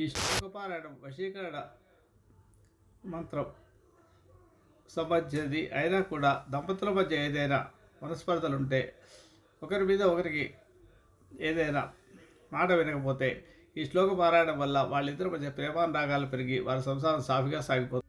ఈ శ్లోకపారాయణం వశీకరణ మంత్రం సంబంధించినది. అయినా కూడా దంపతుల మధ్య ఏదైనా మనస్పర్ధలు ఉంటే ఒకరి మీద ఒకరికి ఏదైనా మాట వినకపోతే ఈ శ్లోక పారాయణం వల్ల వాళ్ళిద్దరి మధ్య ప్రేమానురాగాలు పెరిగి వారి సంసారం సాఫీగా సాగిపోతుంది.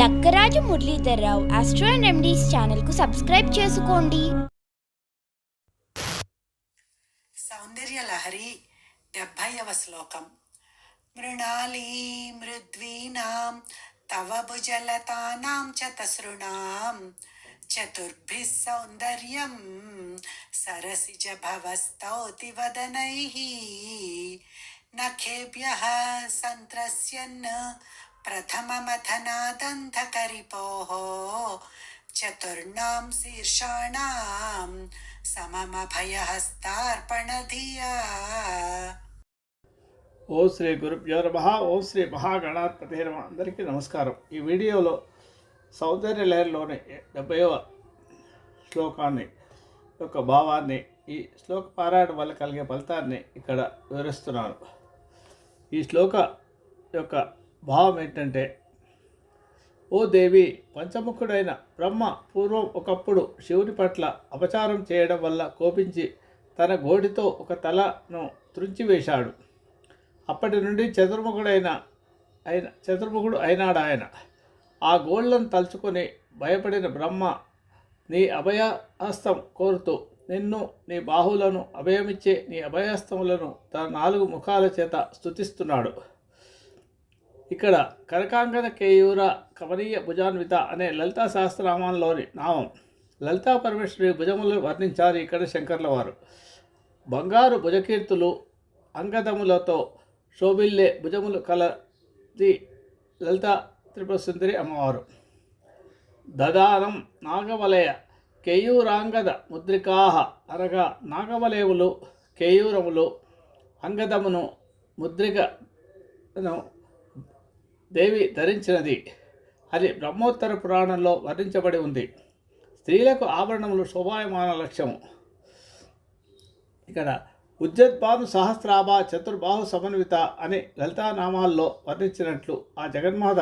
లక్కరాజు మురళీధర్రావు రావు అండ్ ఎండీస్ ఛానల్కు సబ్స్క్రైబ్ చేసుకోండి. సౌందర్యలహరి డెబ్భైవ శ్లోకం మృణాళీ మృద్వీనాం తవ భుజలతానాం చతసృణాం చతుర్భిः సౌందర్యం సరసిజ భవస్తౌతి వదనైः నఖేభ్యः సంత్రస్యన్ ప్రథమమథనాదంధకరిపోः చతుర్ణాం శీర్షాణాం సమమభయహస్తార్పణధియా ఓ శ్రీ గురుభ్యో నమ ఓం శ్రీ మహాగణాధిపతి నమ. అందరికీ నమస్కారం. ఈ వీడియోలో సౌందర్య లహరిలోని డెబ్బైవ శ్లోకాన్ని యొక్క భావాన్ని ఈ శ్లోక పారాయణం వల్ల కలిగే ఫలితాన్ని ఇక్కడ వివరిస్తున్నాను. ఈ శ్లోక యొక్క భావం ఏంటంటే ఓ దేవి పంచముఖుడైన బ్రహ్మ పూర్వం ఒకప్పుడు శివుని పట్ల అపచారం చేయడం వల్ల కోపించి తన గోడితో ఒక తలను త్రుంచివేశాడు. అప్పటి నుండి చతుర్ముఖుడైన అయిన చతుర్ముఖుడు అయినాడు ఆయన. ఆ గోళ్ళను తలుచుకొని భయపడిన బ్రహ్మ నీ అభయహస్తం కోరుతూ నిన్ను నీ బాహువులను అభయమిచ్చే నీ అభయహస్తములను తన నాలుగు ముఖాల చేత స్తుతిస్తున్నాడు. ఇక్కడ కరకాంగన కేయూర కమనీయ భుజాన్విత అనే లలితా సహస్రనామంలోని నామం. లలితా పరమేశ్వరి భుజములను వర్ణించారు ఇక్కడ శంకర్ల వారు బంగారు భుజకీర్తులు అంగదములతో శోభిల్లే భుజములు కలది లలిత త్రిపుర సుందరి అమ్మవారు. దదానం నాగవలయ కేయూరాంగద ముద్రికాహ అనగా నాగవలయములు కేయూరములు అంగదమును ముద్రికను దేవి ధరించినది. అది బ్రహ్మోత్తర పురాణంలో వర్ణించబడి ఉంది. స్త్రీలకు ఆభరణములు శోభాయమాన లక్ష్యము ఇక్కడ ఉజ్జద్బాను సహస్రాభ చతుర్బాహు సమన్విత అని లలితానామాల్లో వర్ణించినట్లు ఆ జగన్మాత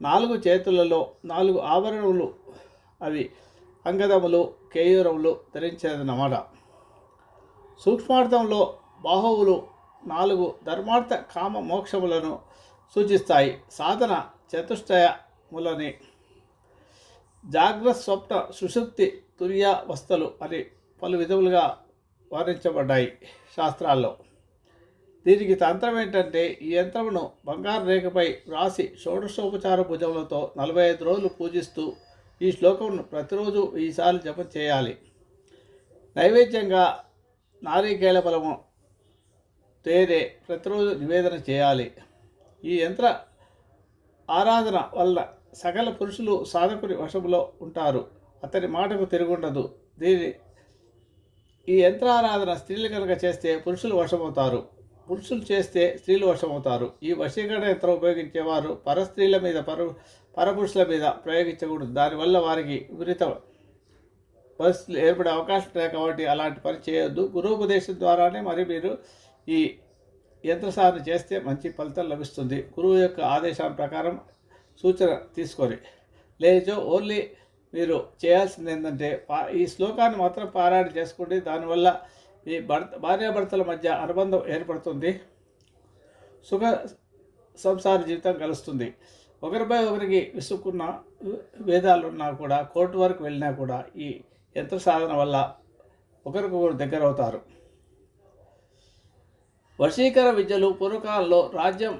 నాలుగు చేతులలో నాలుగు ఆభరణములు అవి అంగదములు కేయూరములు ధరించేదన్నమాట సూక్ష్మార్థంలో బాహువులు నాలుగు ధర్మార్థ కామ మోక్షములను సూచిస్తాయి. సాధన చతుష్టయములని జాగ్రత్త స్వప్న సుషుప్తి తుర్యావస్థలు అని పలు విధములుగా వర్ణించబడ్డాయి శాస్త్రాల్లో. దీనికి తంత్రం ఏంటంటే ఈ యంత్రమును బంగారు రేఖపై వ్రాసి షోడశోపచార భుజములతో నలభై ఐదు రోజులు పూజిస్తూ ఈ శ్లోకమును ప్రతిరోజు ఈసారి జపం చేయాలి. నైవేద్యంగా నారీకేళ బలము తేనె ప్రతిరోజు నివేదన చేయాలి. ఈ యంత్ర ఆరాధన వల్ల సకల పురుషులు సాధకుని వశములో ఉంటారు. అతని మాటకు తిరుగుండదు. దీని ఈ యంత్రారాధన స్త్రీలు కనుక చేస్తే పురుషులు వశమవుతారు. పురుషులు చేస్తే స్త్రీలు వశమవుతారు. ఈ వశీకరణ యంత్రం ఉపయోగించేవారు పరస్త్రీల మీద పర పరపురుషుల మీద ప్రయోగించకూడదు. దానివల్ల వారికి విపరీత పరిస్థితులు ఏర్పడే అవకాశం లేదు కాబట్టి అలాంటి పని చేయొద్దు. గురువుపదేశం ద్వారానే మరి మీరు ఈ యంత్ర సాధన చేస్తే మంచి ఫలితం లభిస్తుంది. గురువు యొక్క ఆదేశం ప్రకారం సూచన తీసుకొని లేచో ఓన్లీ మీరు చేయాల్సింది ఏంటంటే ఈ శ్లోకాన్ని మాత్రం పారాయణ చేసుకోండి. దానివల్ల ఈ భర్త భార్యాభర్తల మధ్య అనుబంధం ఏర్పడుతుంది. సుఖ సంసార జీవితం కలుస్తుంది. ఒకరిపై ఒకరికి విసుక్కున్న వేదాలున్నా కూడా కోర్టు వరకు వెళ్ళినా కూడా ఈ యంత్ర సాధన వల్ల ఒకరికొకరు దగ్గర అవుతారు వశీకర విద్యలు పూర్వకాలంలో రాజ్యం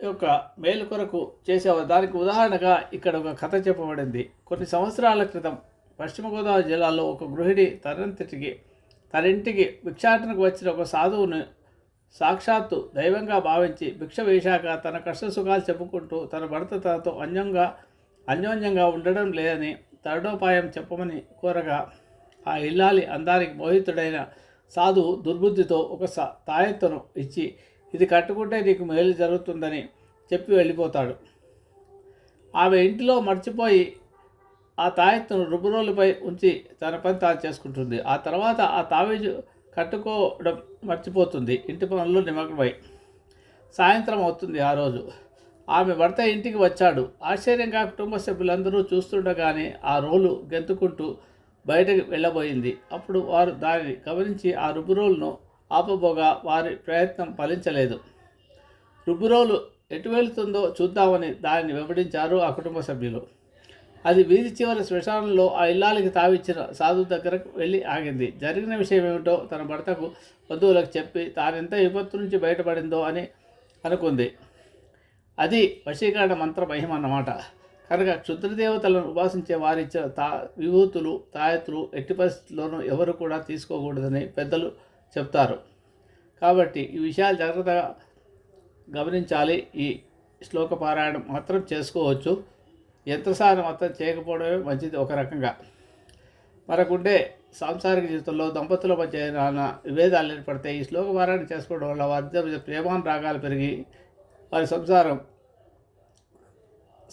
యొక్క మేలు కొరకు చేసేవారు దానికి ఉదాహరణగా ఇక్కడ ఒక కథ చెప్పబడింది. కొన్ని సంవత్సరాల క్రితం పశ్చిమ గోదావరి జిల్లాలో ఒక గృహిణి తనంతటికి తన ఇంటికి భిక్షాటనకు వచ్చిన ఒక సాధువును సాక్షాత్తు దైవంగా భావించి భిక్ష వేశాక తన కష్ట సుఖాలు చెప్పుకుంటూ తన భర్త తనతో అన్యంగా అన్యోన్యంగా ఉండడం లేదని తరుణోపాయం చెప్పమని కోరగా ఆ ఇల్లాలి అందానికి మోహితుడైన సాధువు దుర్బుద్ధితో ఒక సా తాయెత్తును ఇచ్చి ఇది కట్టుకుంటే నీకు మేలు జరుగుతుందని చెప్పి వెళ్ళిపోతాడు. ఆమె ఇంటిలో మర్చిపోయి ఆ తాయెత్తును రుబ్బురోలుపై ఉంచి తన పని తాను చేసుకుంటుంది. ఆ తర్వాత ఆ తావేజు కట్టుకోవడం మర్చిపోతుంది. ఇంటి పనుల్లో నిమగ్నమై సాయంత్రం అవుతుంది ఆ రోజు. ఆమె భర్త ఇంటికి వచ్చాడు. ఆశ్చర్యంగా కుటుంబ సభ్యులందరూ చూస్తుండగానే ఆ రోలు గెంతుకుంటూ బయటకు వెళ్ళబోయింది. అప్పుడు వారు దానిని గమనించి ఆ రుబ్బురోలును ఆపబోగా వారి ప్రయత్నం ఫలించలేదు. రుబ్బురోలు ఎటు వెళుతుందో చూద్దామని దానిని వెంబడించారు ఆ కుటుంబ సభ్యులు. అది వీధి చివరి శ్మశానంలో ఆ ఇల్లాలకి తావిచ్చిన సాధు దగ్గరకు వెళ్ళి ఆగింది. జరిగిన విషయం ఏమిటో తన భర్తకు బంధువులకు చెప్పి తానెంత విపత్తు నుంచి బయటపడిందో అని అనుకుంది. అది వశీకరణ మంత్ర మహిమ అన్నమాట. కనుక క్షుద్రదేవతలను ఉపాసించే వారిచ్చే తా విభూతులు తాయత్తులు ఎట్టి పరిస్థితుల్లోనూ ఎవరు కూడా తీసుకోకూడదని పెద్దలు చెప్తారు. కాబట్టి ఈ విషయాలు జాగ్రత్తగా గమనించాలి. ఈ శ్లోక పారాయణం మాత్రం చేసుకోవచ్చు. యంత్రసారం మాత్రం చేయకపోవడమే మంచిది ఒక రకంగా. మరకుండే సాంసారిక జీవితంలో దంపతుల మధ్య విభేదాలు ఏర్పడితే ఈ శ్లోక పారాయణ చేసుకోవడం వల్ల వారి ప్రేమాను రాగాలు పెరిగి వారి సంసారం